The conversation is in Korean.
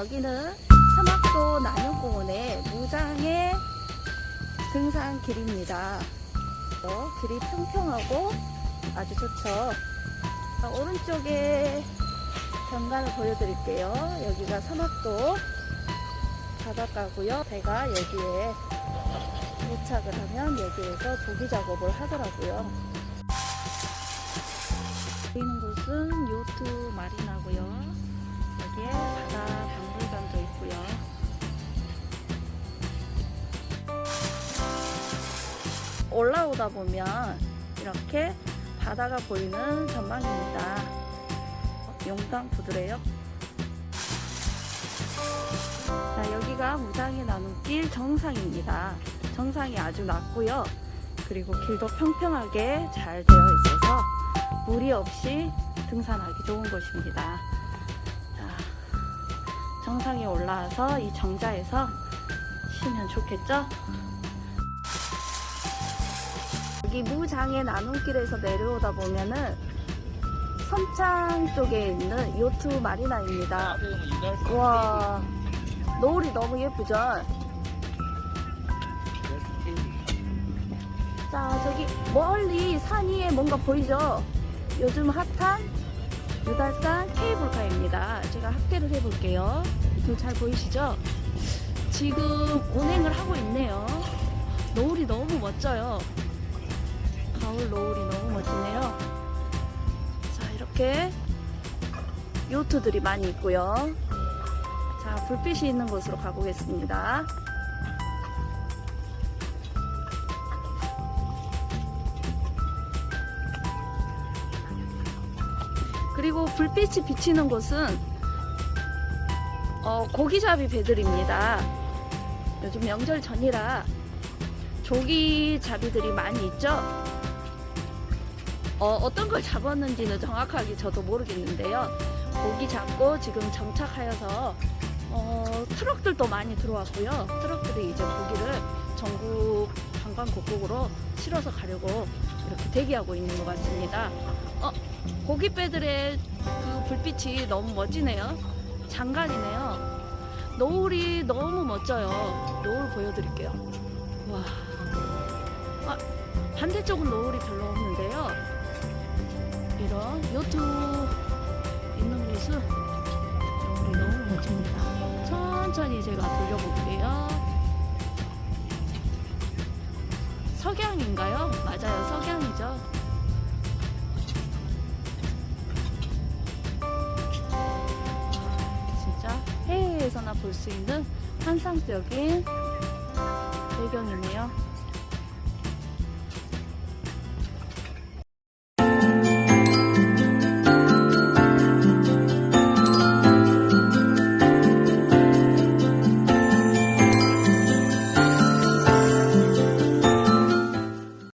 여기는 사막도 난영공원의 무장의 등산 길입니다. 어, 길이 평평하고 아주 좋죠. 자, 오른쪽에 경관을 보여드릴게요. 여기가 사막도 바닷가고요. 배가 여기에 도착을 하면 여기에서 조기 작업을 하더라고요. 보이는 곳은 요트 마리나고요. 여기에 바다 박물관도 있고요. 올라오다 보면 이렇게 바다가 보이는 전망입니다. 용당 부두래요. 자, 여기가 무장의 나눔길 정상입니다. 정상이 아주 낮고요. 그리고 길도 평평하게 잘 되어 있어서 무리 없이 등산하기 좋은 곳입니다. 자, 정상에 올라와서 이 정자에서 쉬면 좋겠죠? 여기 무장의 나눔길에서 내려오다 보면은 선창 쪽에 있는 요트 마리나입니다. 와, 노을이 너무 예쁘죠? 자, 저기 멀리 산 위에 뭔가 보이죠? 요즘 핫한 유달산 케이블카입니다. 제가 확대를 해볼게요. 잘 보이시죠? 지금 운행을 하고 있네요. 노을이 너무 멋져요. 가을 노을이 너무 멋지네요. 자, 이렇게 요트들이 많이 있고요. 자, 불빛이 있는 곳으로 가보겠습니다. 그리고 불빛이 비치는 곳은 어, 고기잡이 배들입니다. 요즘 명절 전이라 조기잡이들이 많이 있죠. 어, 어떤 걸 잡았는지는 정확하게 저도 모르겠는데요. 고기 잡고 지금 정착하여서 어, 트럭들도 많이 들어왔고요. 트럭들이 이제 고기를 전국 관광국국으로 실어서 가려고 이렇게 대기하고 있는 것 같습니다. 어, 고깃배들의 그 불빛이 너무 멋지네요. 장관이네요. 노을이 너무 멋져요. 노을 보여드릴게요. 와. 아, 반대쪽은 노을이 별로 없는데요. 이런 요트 있는 곳은 노을이 너무 멋집니다. 천천히 제가 돌려볼게요. 석양인가요? 맞아요. 석양이죠. 해외에서나 볼 수 있는 환상적인 배경이네요.